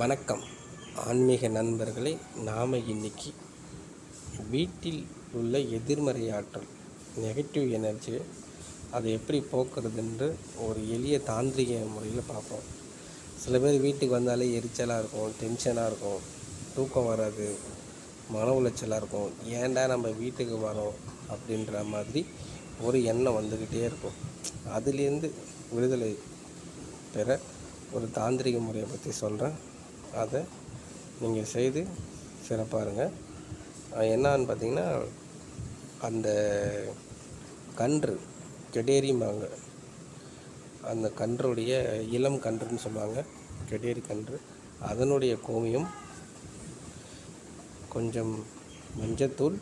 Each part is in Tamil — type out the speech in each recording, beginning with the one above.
வணக்கம். ஆன்மீக நண்பர்களே நாம் இன்னைக்கு வீட்டில் உள்ள எதிர்மறை ஆற்றல் நெகட்டிவ் எனர்ஜி அதை எப்படி போக்குறதுன்ற ஒரு எளிய தாந்திரிக முறையில் பார்ப்போம். சில பேர் வீட்டுக்கு வந்தாலே எரிச்சலாக இருக்கும் டென்ஷனாக இருக்கும் தூக்கம் வராது மன உளைச்சலாக இருக்கும். ஏன்டா நம்ம வீட்டுக்கு வரோம் அப்படின்ற மாதிரி ஒரு எண்ணம் வந்துக்கிட்டே இருக்கும். அதுலேருந்து விடுதலை பெற ஒரு தாந்திரிக முறையை பற்றி சொல்கிறேன் அதை நீங்கள் செய்து சிறப்பாருங்க. என்னான்னு பார்த்தீங்கன்னா அந்த கன்று கெடேரிம்பாங்க அந்த கன்றுடைய இளம் கன்றுன்னு சொல்லுவாங்க. கெடேரி கன்று. அதனுடைய கோமியம் கொஞ்சம் மஞ்சத்தூள்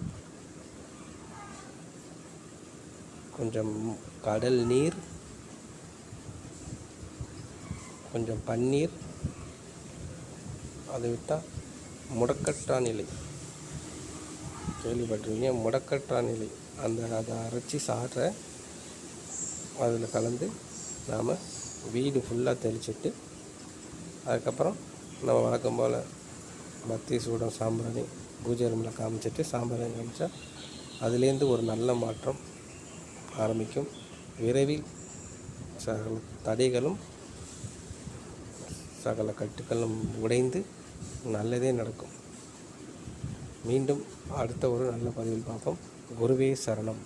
கொஞ்சம் கடல் நீர் கொஞ்சம் பன்னீர் அதை விட்டால் முடக்கற்றா நிலை. கேள்விப்பட்டிருக்கீங்க முடக்கற்றா நிலை. அந்த அதை அரைச்சி சாடுற அதில் கலந்து நாம் வீடு ஃபுல்லாக தெளிச்சிட்டு அதுக்கப்புறம் நம்ம வழக்கம் போல் பத்தி சூடம் சாம்பிராணி பூஜை ரூமில் காமிச்சிட்டு சாம்பிராணி காமிச்சா அதுலேருந்து ஒரு நல்ல மாற்றம் ஆரம்பிக்கும். விரைவில் தடைகளும் சகல கட்டுக்களும் உடைந்து நல்லதே நடக்கும். மீண்டும் அடுத்த ஒரு நல்ல பதிவில் பார்ப்போம். குருவே சரணம்.